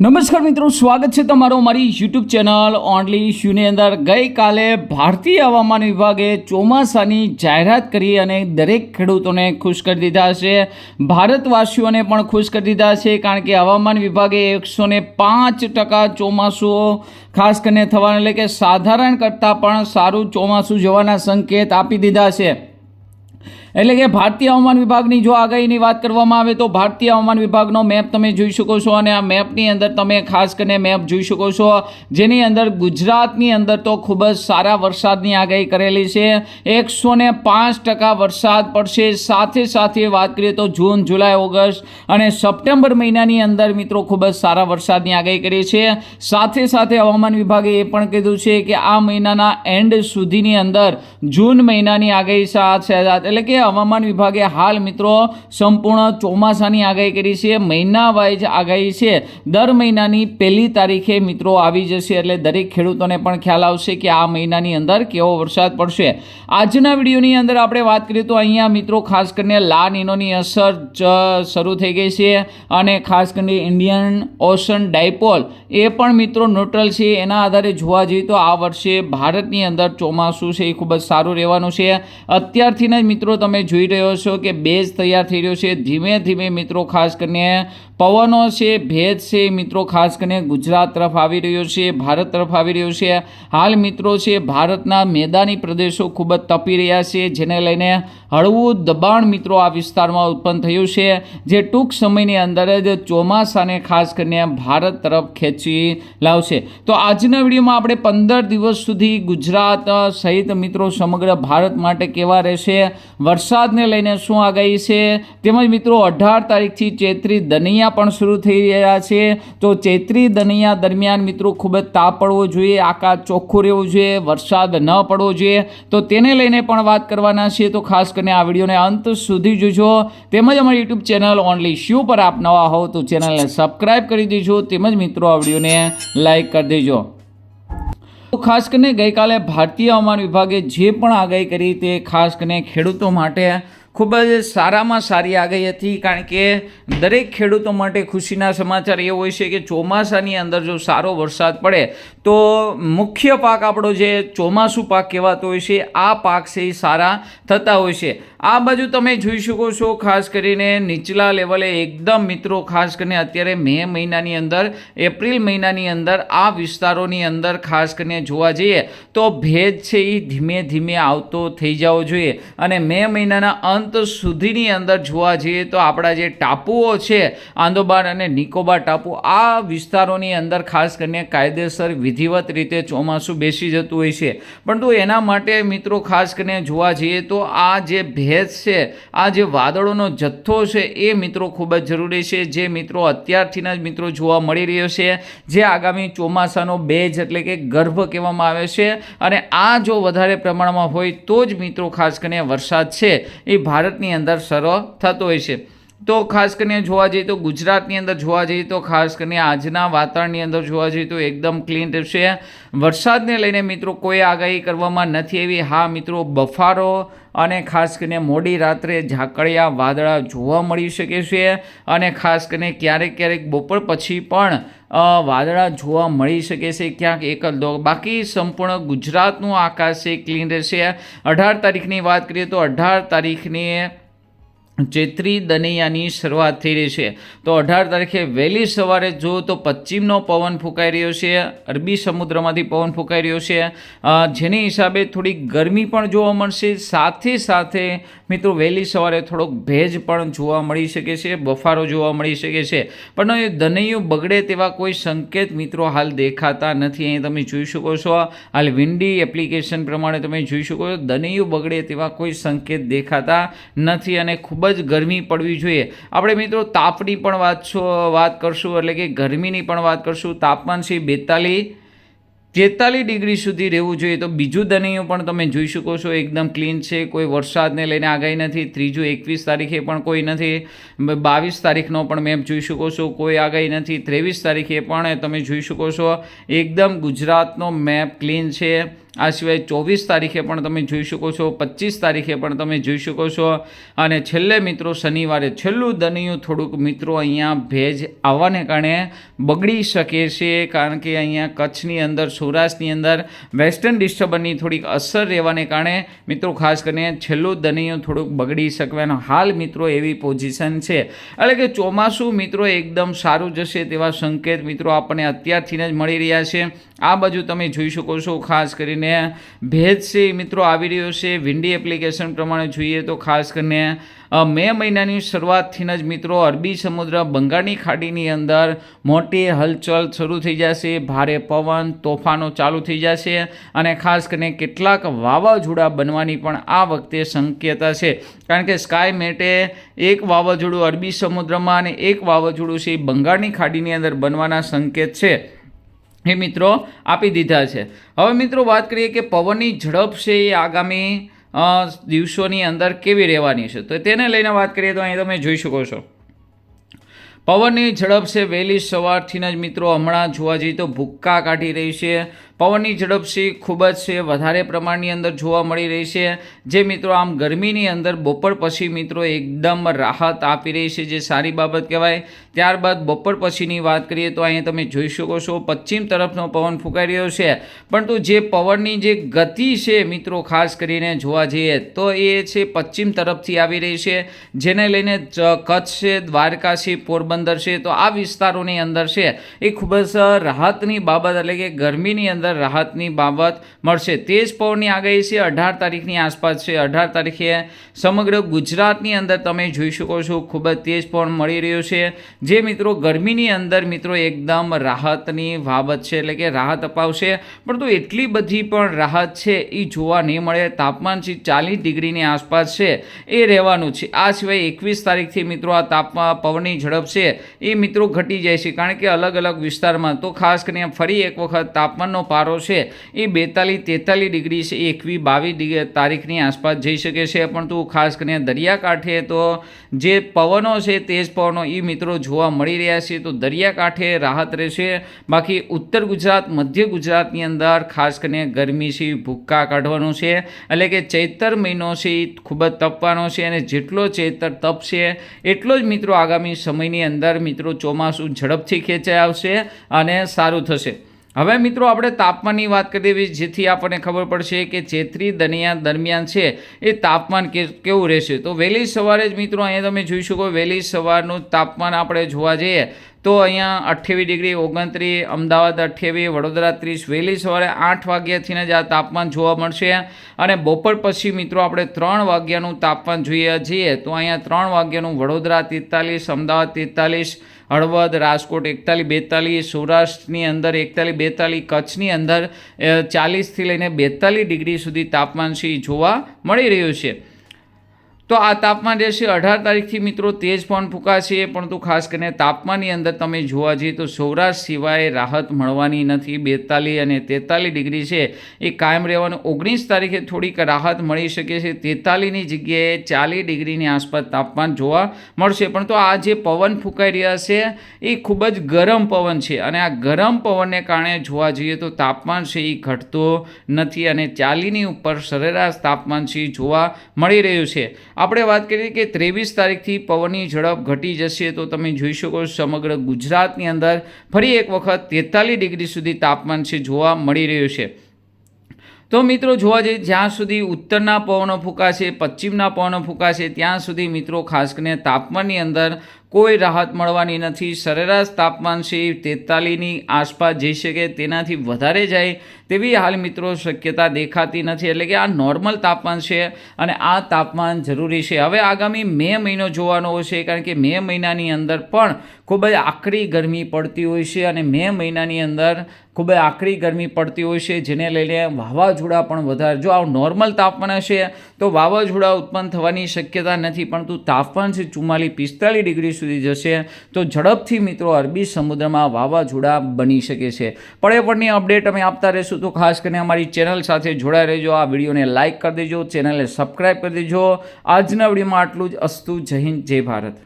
નમસ્કાર મિત્રો, સ્વાગત છે તમારો મારી યુટ્યુબ ચેનલ ઓનલી શ્યુની અંદર. ગઈકાલે ભારતીય હવામાન વિભાગે ચોમાસાની જાહેરાત કરી અને દરેક ખેડૂતોને ખુશ કરી દીધા છે. ભારતવાસીઓને પણ ખુશ કરી દીધા છે, કારણ કે હવામાન વિભાગે એકસો ને પાંચ ટકા ચોમાસું ખાસ કરીને થવાનું, એટલે કે સાધારણ કરતાં પણ સારું ચોમાસું જવાના સંકેત આપી દીધા છે. એટલે કે ભારતીય હવામાન વિભાગની જો આગાહીની વાત કરવામાં આવે તો ભારતીય હવામાન વિભાગનો મેપ તમે જોઈ શકો છો અને આ મેપની અંદર તમે ખાસ કરીને મેપ જોઈ શકો છો. જેની અંદર ગુજરાતની અંદર તો ખૂબ જ સારા વરસાદની આગાહી કરેલી છે. એકસો ને પાંચ ટકા વરસાદ પડશે. સાથે સાથે વાત કરીએ તો જૂન, જુલાઈ, ઓગસ્ટ અને સપ્ટેમ્બર મહિનાની અંદર મિત્રો ખૂબ જ સારા વરસાદની આગાહી કરી છે. સાથે સાથે હવામાન વિભાગે એ પણ કીધું છે કે આ મહિનાના એન્ડ સુધીની અંદર જૂન મહિનાની આગાહી સાથે એટલે કે હવામાન વિભાગે હાલ મિત્રો સંપૂર્ણ ચોમાસાની આગાહી કરી છે. મહિના વાઇઝ આગાહી છે. દર મહિનાની પહેલી તારીખે મિત્રો આવી જશે એટલે દરેક ખેડૂતોને પણ ખ્યાલ આવશે કે આ મહિનાની અંદર કેવો વરસાદ પડશે. આજના વિડીયોની અંદર આપણે વાત કરીએ તો અહીંયા મિત્રો ખાસ કરીને લા નીનોની અસર શરૂ થઈ ગઈ છે અને ખાસ કરીને ઇન્ડિયન ઓશન ડાયપોલ એ પણ મિત્રો ન્યુટ્રલ છે. એના આધારે જોવા જઈએ તો આ વર્ષે ભારતની અંદર ચોમાસું છે એ ખૂબ જ સારું રહેવાનું છે. અત્યારથી જ મિત્રો તમે જોઈ રહ્યો છો કે બેઝ તૈયાર થઈ રહ્યો છે. ધીમે ધીમે મિત્રો, ખાસ કરીને પવનો છે, ભેજ છે, મિત્રો, ખાસ કરીને ગુજરાત તરફ આવી રહ્યો છે, ભારત તરફ આવી રહ્યો છે. હાલ મિત્રો છે, ભારતના મેદાની પ્રદેશો ખૂબ જ તપી રહ્યા છે, જેને લઈને હળવું દબાણ મિત્રો આ વિસ્તારમાં ઉત્પન્ન થયું છે, જે ટૂંક સમયની અંદર જ ચોમાસાને ખાસ કરીને ભારત તરફ ખેંચી લાવશે. તો આજના વિડીયોમાં આપણે પંદર દિવસ સુધી ગુજરાત સહિત મિત્રો સમગ્ર ભારત માટે કેવા રહેશે, વરસાદને લઈને શું આગાહી છે, તેમજ મિત્રો અઢાર તારીખથી ચૈત્રી દનૈયા પણ શરૂ થઈ રહ્યા છે. તો ચૈત્રી દનૈયા દરમિયાન મિત્રો ખૂબ જ તાપ પડવો જોઈએ, આકાશ ચોખ્ખું રહેવું જોઈએ, વરસાદ ન પડવો જોઈએ. તો તેને લઈને પણ વાત કરવાના છીએ. તો ખાસ કરીને આ વિડીયોને અંત સુધી જોજો. તેમજ અમારી યુટ્યુબ ચેનલ ઓનલી શ્યુ પર આપ નવા હોવ તો ચેનલને સબસ્ક્રાઈબ કરી દેજો. તેમજ મિત્રો, આ વિડીયોને લાઇક કરી દેજો. ખાસ કરીને ગઈકાલે ભારતીય હવામાન વિભાગે જે પણ આગાહી કરી તે ખાસ કરીને ખેડૂતો માટે ખૂબ જ સારામાં સારી આગાહી હતી, કારણ કે દરેક ખેડૂતો માટે ખુશીના સમાચાર એ હોય છે કે ચોમાસાની અંદર જો સારો વરસાદ પડે, તો મુખ્ય પાક આપણો જે ચોમાસું પાક કહેવાતો હોય છે, આ પાક છે એ સારા થતા હોય છે. આ બાજુ તમે જોઈ શકો છો, ખાસ કરીને નીચલા લેવલે એકદમ મિત્રો, ખાસ કરીને અત્યારે મે મહિનાની અંદર, એપ્રિલ મહિનાની અંદર, આ વિસ્તારોની અંદર ખાસ કરીને જોવા જઈએ તો ભેજ છે એ ધીમે ધીમે આવતો થઈ જવો જોઈએ. અને મે મહિનાના અંત સુધીની અંદર જોવા જઈએ તો આપણા જે ટાપુઓ છે, આંદોબાર અને નિકોબાર ટાપુ, આ વિસ્તારોની અંદર ખાસ કરીને કાયદેસર વિધિવત રીતે ચોમાસું બેસી જતું હોય છે. પરંતુ એના માટે મિત્રો ખાસ કરીને જોવા જઈએ તો આ જે ભેજ છે. આ જે વાદળોનો જથ્થો છે એ મિત્રો ખૂબ જ જરૂરી છે. જે મિત્રો અત્યારથીના જ મિત્રો જોવા મળી રહ્યો છે, જે આગામી ચોમાસાનો બેજ એટલે કે ગર્ભ કહેવામાં આવે છે અને આ જો વધારે પ્રમાણમાં હોય તો જ મિત્રો ખાસ કરીને વરસાદ છે એ ભારતની અંદર સરળ થતો હોય છે. તો ખાસ કરીને જોવા જઈએ તો ગુજરાતની અંદર જોવા જઈએ તો ખાસ કરીને આજના વાતાવરણની અંદર જોવા જઈએ તો એકદમ ક્લીન રહેશે. વરસાદને લઈને મિત્રો કોઈ આગાહી કરવામાં નથી એવી હા, મિત્રો, બફારો અને ખાસ કરીને મોડી રાત્રે ઝાકળિયા વાદળા જોવા મળી શકે છે અને ખાસ કરીને ક્યારેક ક્યારેક બપોર પછી પણ વાદળા જોવા મળી શકે છે. ક્યાંક એક જ દો, બાકી સંપૂર્ણ ગુજરાતનું આકાશ છે ક્લીન રહેશે. અઢાર તારીખની વાત કરીએ તો અઢાર તારીખની ચૈત્રી દનૈયાની શરૂઆત થઈ રહી છે. તો અઢાર તારીખે વહેલી સવારે જો તો પશ્ચિમનો પવન ફૂંકાઈ રહ્યો છે, અરબી સમુદ્રમાંથી પવન ફૂંકાઈ રહ્યો છે. જેની હિસાબે થોડી ગરમી પણ જોવા મળશે. સાથે સાથે મિત્રો, વહેલી સવારે થોડોક ભેજ પણ જોવા મળી શકે છે, બફારો જોવા મળી શકે છે. પણ દનૈયું બગડે તેવા કોઈ સંકેત મિત્રો હાલ દેખાતા નથી. અહીં તમે જોઈ શકો છો, હાલ વિન્ડી એપ્લિકેશન પ્રમાણે તમે જોઈ શકો છો, દનૈયું બગડે તેવા કોઈ સંકેત દેખાતા નથી અને ખૂબ જ ગરમી પડવી જોઈએ. આપણે મિત્રો, તાપની પણ વાત વાત કરશું, એટલે કે ગરમીની પણ વાત કરશું. તાપમાન છે બેતાલીસ તેતાલીસ ડિગ્રી સુધી રહેવું જોઈએ. તો બીજું દનૈયું પણ તમે જોઈ શકો છો, એકદમ ક્લીન છે. કોઈ વરસાદને લઈને આગાહી નથી. ત્રીજું એકવીસ તારીખે પણ કોઈ નથી. બાવીસ તારીખનો પણ મેપ જોઈ શકો છો, કોઈ આગાહી નથી. ત્રેવીસ તારીખે પણ તમે જોઈ શકો છો, એકદમ ગુજરાતનો મેપ ક્લીન છે. આ સિવાય ચોવીસ તારીખે પણ તમે જોઈ શકો છો, પચીસ તારીખે પણ તમે જોઈ શકો છો. અને છેલ્લે મિત્રો શનિવારે, છેલ્લું દનિયું થોડુંક મિત્રો અહીંયા ભેજ આવવાને કારણે બગડી શકે છે, કારણ કે અહીંયા કચ્છની અંદર, સૌરાષ્ટ્રની અંદર વેસ્ટર્ન ડિસ્ટર્બન્સની થોડીક અસર રહેવાને કારણે મિત્રો ખાસ કરીને છેલ્લું દનિયું થોડુંક બગડી શકવાનો હાલ મિત્રો એવી પોઝિશન છે. એટલે કે ચોમાસું મિત્રો એકદમ સારું જશે તેવા સંકેત મિત્રો આપણને અત્યારથી જ મળી રહ્યા છે. આ બાજુ તમે જોઈ શકો છો, ખાસ કરીને ભેજ છે, મિત્રો, આવી રહ્યો છે. વિન્ડી એપ્લિકેશન પ્રમાણે જોઈએ તો ખાસ કરીને મે મહિનાની શરૂઆતથી જ, મિત્રો, અરબી સમુદ્ર બંગાળની ખાડીની અંદર મોટી હલચલ શરૂ થઈ જશે. ભારે પવન, તોફાનો ચાલુ થઈ જશે અને ખાસ કરીને કેટલાક વાવાઝોડા બનવાની પણ આ વખતે શક્યતા છે. કારણ કે સ્કાય મેટે એક વાવાઝોડું અરબી સમુદ્રમાં અને એક વાવાઝોડું છે, બંગાળની ખાડીની અંદર બનવાના સંકેત છે. એ મિત્રો, આપી દીધા છે. હવે મિત્રો વાત કરીએ કે પવનની ઝડપ છે એ આગામી દિવસોની અંદર કેવી રહેવાની છે? તો તેને લઈને વાત કરીએ તો અહીં તમે જોઈ શકો છો. પવનની ઝડપ છે વહેલી સવારથી જ મિત્રો. હમણાં જોવા જઈએ તો ભૂક્કા કાઢી રહી છે. પવનની ઝડપ છે ખૂબ જ છે વધારે પ્રમાણની અંદર જોવા મળી રહી છે. જે મિત્રો આમ ગરમીની અંદર બપોર પછી મિત્રો એકદમ રાહત આપી રહી છે, જે સારી બાબત કહેવાય. ત્યારબાદ બપોર પછીની વાત કરીએ તો અહીંયા તમે જોઈ શકો છો, પશ્ચિમ તરફનો પવન ફૂંકાઈ રહ્યો છે. પરંતુ જે પવનની જે ગતિ છે મિત્રો, ખાસ કરીને જોવા જઈએ તો એ છે પશ્ચિમ તરફથી આવી રહી છે. જેને લઈને કચ્છ છે, દ્વારકા છે, પોરબંદર છે, તો આ વિસ્તારોની અંદર છે. એ ખૂબ જ રાહતની બાબત એટલે કે ગરમીની અંદર રાહતની બાબત મળશે. તેજ પવનની આગાહી છે. અઢાર તારીખની આસપાસ છે. અઢાર તારીખે સમગ્ર ગુજરાતની અંદર તમે જોઈ શકો છો, ખૂબ જ તેજ પવન મળી રહ્યો છે. જે મિત્રો ગરમીની અંદર મિત્રો એકદમ રાહતની બાબત છે. એટલે કે રાહત અપાવશે. પરંતુ એટલી બધી પણ રાહત છે એ જોવા નહીં મળે. તાપમાન છે ચાલીસ ડિગ્રીની આસપાસ છે. એ રહેવાનું છે. આ સિવાય એકવીસ તારીખથી મિત્રો આ તાપમાન પવનની ઝડપ છે. એ મિત્રો ઘટી જાય છે. કારણ કે અલગ અલગ વિસ્તારમાં તો ખાસ કરીને ફરી એક વખત તાપમાનનો પારો છે. એ બેતાલીસ તેતાલીસ ડિગ્રી છે. એકવી બાવીસ તારીખની આસપાસ જઈ શકે છે. પરંતુ ખાસ કરીને દરિયાકાંઠે તો જે પવનો છે તેજ પવનો એ મિત્રો જોવા મળી રહ્યા છે. તો દરિયાકાંઠે રાહત રહેશે. બાકી ઉત્તર ગુજરાત, મધ્ય ગુજરાતની અંદર ખાસ કરીને ગરમી છે, ભૂક્કા કાઢવાનું છે. એટલે કે ચૈતર મહિનો છે એ ખૂબ જ તપવાનો છે અને જેટલો ચૈતર તપશે એટલો જ મિત્રો આગામી સમયની અંદર મિત્રો ચોમાસું ઝડપથી ખેંચાઈ આવશે અને સારું થશે. હવે મિત્રો આપણે તાપમાનની વાત કરી દેવી, જેથી આપણને ખબર પડશે કે ચેત્રી દનિયા દરમિયાન છે, એ તાપમાન કેવું રહેશે. તો વહેલી સવારે જ મિત્રો અહીંયા તમે જોઈ શકો, વહેલી સવારનું તાપમાન આપણે જોવા જઈએ તો અહીંયા અઠ્યાવીસ ડિગ્રી ઓગણત્રીસ, અમદાવાદ અઠ્યાવીસ વડોદરા ત્રીસ, વહેલી સવારે આઠ વાગ્યાથી જ આ તાપમાન જોવા મળશે. અને બપોર પછી મિત્રો આપણે ત્રણ વાગ્યાનું તાપમાન જોઈએ છીએ. તો અહીંયા ત્રણ વાગ્યાનું વડોદરા તેતાલીસ, અમદાવાદ તેતાલીસ, હળવદ, રાજકોટ એકતાલીસ, બેતાલીસ, સૌરાષ્ટ્રની અંદર એકતાલીસ, બેતાલીસ, કચ્છની અંદર ચાલીસથી લઈને બેતાલીસ ડિગ્રી સુધી તાપમાન છે જોવા મળી રહ્યું છે. તો આ તાપમાન રહેશે અઢાર તારીખથી મિત્રો તેજ પવન ફૂંકાશે, પરંતુ ખાસ કરીને તાપમાનની અંદર તમે જોવા જઈએ તો સૌરાષ્ટ્ર સિવાય રાહત મળવાની નથી. બેતાલીસ અને તેતાલીસ ડિગ્રી છે એ કાયમ રહેવાનું. ઓગણીસ તારીખે થોડીક રાહત મળી શકે છે. તેતાલીસની જગ્યાએ ચાલીસ ડિગ્રીની આસપાસ તાપમાન જોવા મળશે. પરંતુ આ જે પવન ફૂંકાઈ રહ્યા છે એ ખૂબ જ ગરમ પવન છે અને આ ગરમ પવનને કારણે જોવા જઈએ તો તાપમાન છે એ ઘટતો નથી અને ચાલીની ઉપર સરેરાશ તાપમાન છે જોવા મળી રહ્યું છે. આપણે વાત કરીએ કે ત્રેવીસ તારીખથી પવનની ઝડપ ઘટી જશે તો તમે જોઈ શકો સમગ્ર ગુજરાતની અંદર ફરી એક વખત તેતાલીસ ડિગ્રી સુધી તાપમાન છે જોવા મળી રહ્યું છે. તો મિત્રો જોવા જઈએ જ્યાં સુધી ઉત્તરના પવનો ફૂંકાશે, પશ્ચિમના પવનો ફૂંકાશે, ત્યાં સુધી મિત્રો ખાસ કરીને તાપમાનની અંદર કોઈ રાહત મળવાની નથી. સરેરાશ તાપમાન છે તેતાલીની આસપાસ જઈ શકે, તેનાથી વધારે જાય તેવી હાલ મિત્રો શક્યતા દેખાતી નથી. એટલે કે આ નોર્મલ તાપમાન છે અને આ તાપમાન જરૂરી છે. હવે આગામી મે મહિનો જોવાનો છે, કારણ કે મે મહિનાની અંદર પણ ખૂબ જ આકરી ગરમી પડતી હોય છે અને મે મહિનાની અંદર ખૂબ જ આકરી ગરમી પડતી હોય છે, જેને લઈને વાવાઝોડા પણ વધારે. જો આ નોર્મલ તાપમાન હશે, તો વાવાઝોડા ઉત્પન્ન થવાની શક્યતા નથી, પરંતુ તાપમાન છે ચુમ્માલીસ પિસ્તાલીસ ડિગ્રી સુધી જશે તો ઝડપથી મિત્રો અરબી સમુદ્રમાં વાવાઝોડા બની શકે છે. પડે પડની અપડેટ અમે આપતા રહેશું તો ખાસ કરીને અમારી ચેનલ સાથે જોડાઈ રહેજો. આ વિડીયોને લાઇક કરી દેજો, ચેનલને સબસ્ક્રાઈબ કરી દેજો. આજના વિડીયોમાં આટલું જ. અસ્તુ જય હિન્દ, જય ભારત.